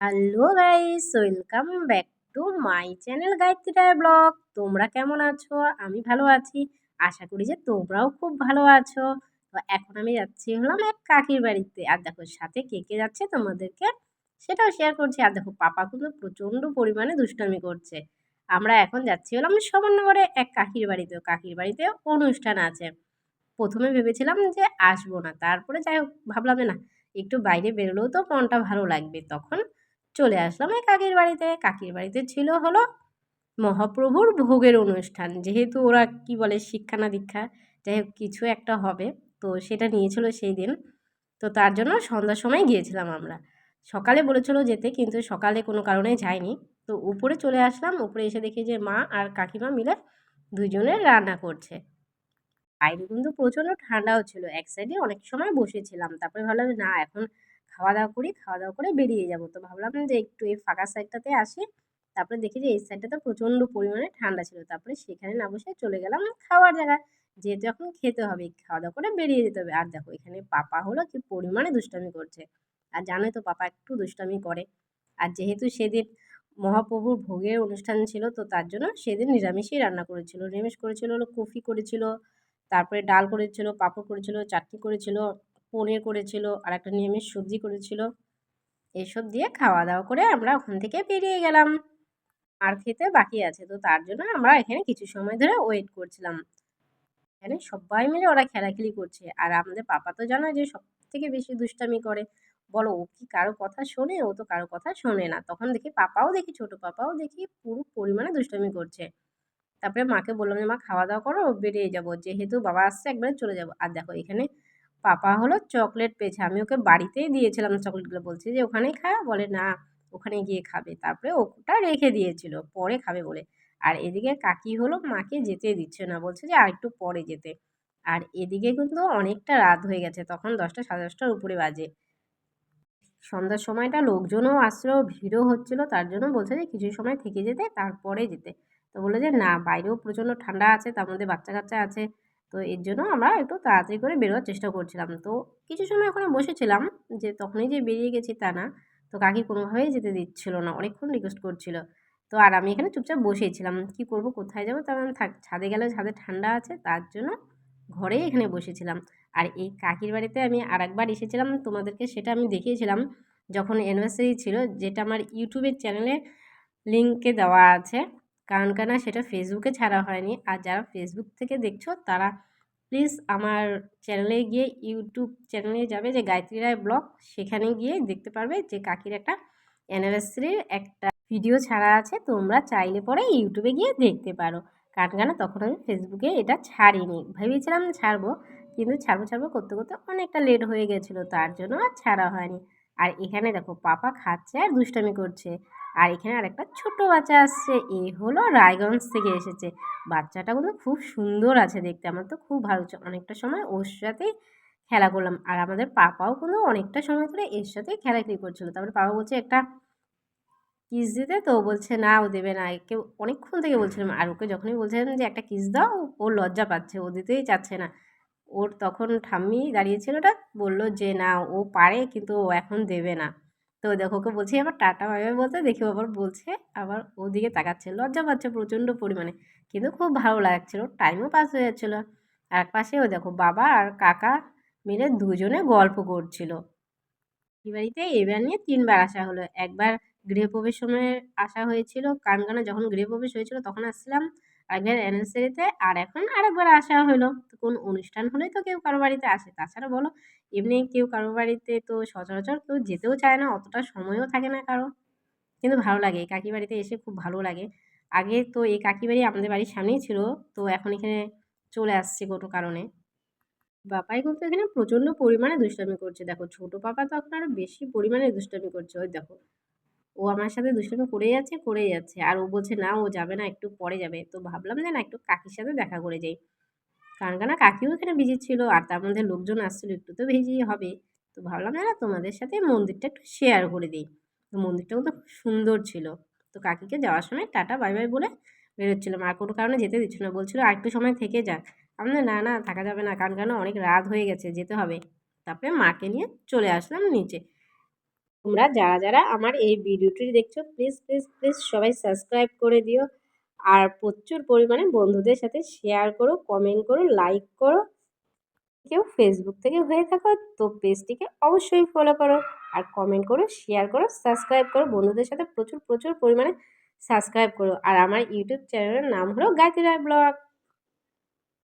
Hello guys, welcome back to my channel Gayatri Roy vlog. তোমরা কেমন আছো? আমি ভালো আছি। আশা করি যে তোমরাও খুব ভালো আছো। তো এখন আমি যাচ্ছি হলাম এক কাকির বাড়িতে। আর দেখো, সাথে কে কে যাচ্ছে তোমাদেরকে সেটাও শেয়ার করছি। আর দেখো, পাপা কিন্তু প্রচণ্ড পরিমাণে দুষ্টামি করছে। আমরা এখন যাচ্ছি হলাম সামান্যগরে এক কাকির বাড়িতে কাকির বাড়িতে অনুষ্ঠান আছে। প্রথমে ভেবেছিলাম যে আসব না। তারপরে যাই হোক, ভাবলাম না, একটু বাইরে বেরোলেও তো মনটা ভালো লাগবে। তখন চলে আসলাম এই কাকির বাড়িতে। কাকির বাড়িতে ছিল হলো মহাপ্রভুর ভোগের অনুষ্ঠান। যেহেতু ওরা কি বলে শিক্ষা না দীক্ষা, যাই হোক কিছু একটা হবে। তো সেটা নিয়েছিল সেই দিন। তো তার জন্য সন্ধ্যার সময় গিয়েছিলাম আমরা। সকালে বলেছিল যেতে, কিন্তু সকালে কোনো কারণে যায়নি। তো উপরে চলে আসলাম। উপরে এসে দেখি যে মা আর কাকিমা মিলে দুজনে রান্না করছে। বাইরে কিন্তু প্রচণ্ড ঠান্ডাও ছিল। এক সাইডে অনেক সময় বসেছিলাম। তারপরে ভাবলাম না, এখন খাওয়া দাওয়া করি খাওয়া দাওয়া করে বেরিয়ে যাব। তো ভাবলাম যে একটু এই ফাঁকা সাইডটাতে আসি। তারপরে দেখি যে এই সাইডটাতে প্রচণ্ড পরিমাণে ঠান্ডা ছিল। তারপরে সেখানে না বসে চলে গেলাম খাওয়ার জায়গায়। যেহেতু এখন খেতে হবে খাওয়া দাওয়া করে বেরিয়ে যেতে হবে। আর দেখো, এখানে পাপা হলো কি পরিমাণে দুষ্টামি করছে। আর জানোই তো পাপা একটু দুষ্টামি করে। আর যেহেতু সেদিন মহাপ্রভুর ভোগের অনুষ্ঠান ছিল, তো তার জন্য সেদিন নিরামিষই রান্না করেছিল। নিরামিষ করেছিল হলো কফি করেছিল, তারপরে ডাল করেছিল, পাঁপড় করেছিল, চাটনি করেছিল। পনির করেছিল আর একটা নিরামিষ সবজি করেছিল। এসব দিয়ে খাওয়া দাওয়া করে আমরা ওখান থেকে বেরিয়ে গেলাম। আর খেতে বাকি আছে, তো তার জন্য আমরা এখানে কিছু সময় ধরে ওয়েট করছিলাম। এখানে সবাই মিলে ওরা খেলাখেলি করছে। আর আমাদের পাপা তো জানো যে সব থেকে বেশি দুষ্টামি করে। বলো, ও কি কারও কথা শোনে? ও তো কারও কথা শোনে না। তখন দেখি পাপাও দেখি, ছোট পাপাও দেখি পুরো পরিমাণে দুষ্টামি করছে। তারপরে মাকে বললাম যে, মা খাওয়া দাওয়া করো, বেরিয়ে যাব। যেহেতু বাবা আসছে, একবারে চলে যাব। আর দেখো, এখানে পাপা হলো চকলেট পেয়েছে। আমি ওকে বাড়িতেই দিয়েছিলাম চকলেটগুলো। বলছি যে, ওখানেই খা। বলে, না ওখানে গিয়ে খাবে। তারপরে ওটা রেখে দিয়েছিল, পরে খাবে বলে। আর এদিকে কাকি হলো মাকে যেতে দিচ্ছে না। বলছে যে, আর একটু পরে যেতে। আর এদিকে কিন্তু অনেকটা রাত হয়ে গেছে, তখন দশটা, সাড়ে দশটার উপরে বাজে। সন্ধ্যার সময়টা লোকজনও আসছিল ভিড়ও হচ্ছিল, তার জন্য বলছে যে, কিছু সময় থেকে যেতে, তারপরে যেতে। তো বলল যে, না, বাইরেও প্রচণ্ড ঠান্ডা আছে, তার মধ্যে বাচ্চা কাচ্চা আছে। তো এর জন্য আমরা একটু তাড়াতাড়ি করে বেরোবার চেষ্টা করছিলাম। তো কিছু সময় ওখানে বসেছিলাম যে তখনই যে বেরিয়ে গেছি তা না। তো কাকি কোনোভাবেই যেতে দিচ্ছিল না, অনেকক্ষণ রিকোয়েস্ট করছিল। তো আর আমি এখানে চুপচাপ বসেছিলাম কি করব, কোথায় যাব তার আমি থাক, ছাদে গেলে ছাদে ঠান্ডা আছে, তার জন্য ঘরেই এখানে বসেছিলাম। আর এই কাকির বাড়িতে আমি আর একবার এসেছিলাম, তোমাদেরকে সেটা আমি দেখিয়েছিলাম। যখন অ্যানিভার্সারি ছিল, যেটা আমার ইউটিউবের চ্যানেলে লিঙ্কে দেওয়া আছে। কারণ কেন সেটা ফেসবুকে ছাড়া হয়নি। আর যারা ফেসবুক থেকে দেখছ, তারা প্লিজ আমার চ্যানেলে গিয়ে ইউটিউব চ্যানেলে যাবে যে গায়ত্রী রায় ব্লগ সেখানে গিয়ে দেখতে পারবে যে কাকির একটা অ্যানিভার্সারির একটা ভিডিও ছাড়া আছে। তোমরা চাইলে পরে ইউটিউবে গিয়ে দেখতে পারো। কারণ কেন? তখন আমি ফেসবুকে এটা ছাড়িনি। ভেবেছিলাম ছাড়বো, কিন্তু ছাড়বো ছাড়বো করতে করতে অনেকটা লেট হয়ে গেছিল। তার জন্য আর ছাড়া হয়নি। আর এখানে দেখো, পাপা খাচ্ছে আর দুষ্টামি করছে। আর এখানে আরেকটা ছোট বাচ্চা আসছে, এ হলো রায়গঞ্জ থেকে এসেছে। বাচ্চাটা কিন্তু খুব সুন্দর আছে দেখতে, আমার তো খুব ভালো অনেকটা সময় ওর সাথেই খেলা করলাম। আর আমাদের পাপাও কিন্তু অনেকটা সময় ধরে এর সাথেই খেলাখেলি করছিল। তারপরে পাপা বলছে, একটা কিস দিতে? তো বলছে, না, ও দেবে না। কেউ অনেকক্ষণ থেকে বলছিলাম। আর ওকে যখনই বলছিলাম যে, একটা কিস দাও, ও লজ্জা পাচ্ছে, ও দিতেই চাচ্ছে না। ওর তখন ঠাম্মি দাঁড়িয়েছিল ওটা, বলল যে, না, ও পারে, কিন্তু ও এখন দেবে না। তো দেখো ওকে বলছি আবার টাটা ভাবে বলতে দেখি আবার বলছে, আবার ওদিকে তাকাচ্ছে, লজ্জা পাচ্ছে প্রচণ্ড পরিমাণে। কিন্তু খুব ভালো লাগছিল টাইমও পাস হয়ে যাচ্ছিল। আর পাশেও দেখো বাবা আর কাকা মিলে দুজনে গল্প করছিল। এই বাড়িতে এবার নিয়ে তিনবার আসা হলো। একবার গৃহপ্রবেশ সময় আসা হয়েছিল কারণ কেন যখন গৃহপ্রবেশ হয়েছিল তখন আসছিলাম আরেকবার অ্যানিভার্সারিতে আর এখন আরেকবার আসা হলো। তো কোনো অনুষ্ঠান হলেই তো কেউ কারও বাড়িতে আসে। তাছাড়া বলো, এমনি কেউ কারও বাড়িতে তো সচরাচর কেউ যেতেও চায় না, অতটা সময়ও থাকে না কারও। কিন্তু ভালো লাগে, এই কাকি বাড়িতে এসে খুব ভালো লাগে। আগে তো এই কাকি বাড়ি আমাদের বাড়ির সামনেই ছিল, তো এখন এখানে চলে আসছে কোনো কারণে। বাপাই কিন্তু এখানে প্রচণ্ড পরিমাণে দুষ্টামি করছে। দেখো, ছোটো পাপা তো এখন আরও বেশি পরিমাণে দুষ্টামি করছে। ওই দেখো ও আমার সাথে দুষ্টামি করেই যাচ্ছে করেই যাচ্ছে। আর ও বলছে, না, ও যাবে না, একটু পরে যাবে। তো ভাবলাম যে, না, একটু কাকির সাথে দেখা করে যাই। কারণ কেন? কাকিও এখানে বিজি ছিল, আর তার মধ্যে লোকজন আসছিল, একটু তো ভিজিয়ে হবে। তো ভাবলাম, না তোমাদের সাথে মন্দিরটা একটু শেয়ার করে দিই। তো মন্দিরটাও তো খুব সুন্দর ছিল। তো কাকিকে যাওয়ার সময় টাটা, বাই বাই বলে বেরোচ্ছিলাম। আর কোনো কারণে যেতে দিচ্ছিল না। বলছিল, আর একটু সময় থেকে যাক। আমি না না, থাকা যাবে না। কারণ কেন? অনেক রাত হয়ে গেছে, যেতে হবে। তারপরে মাকে নিয়ে চলে আসলাম নিচে। তোমরা যারা যারা আমার এই ভিডিওটি দেখছ প্লিজ প্লিজ প্লিজ সবাই সাবস্ক্রাইব করে দিও। আর প্রচুর পরিমাণে বন্ধুদের সাথে শেয়ার করো কমেন্ট করো লাইক করো। কেউ ফেসবুক থেকে হয়ে থাকো, তো পেজটিকে অবশ্যই ফলো করো। আর কমেন্ট করো শেয়ার করো সাবস্ক্রাইব করো। বন্ধুদের সাথে প্রচুর প্রচুর পরিমাণে সাবস্ক্রাইব করো। আর আমার ইউটিউব চ্যানেলের নাম হলো গায়ত্রী রায় ব্লগ।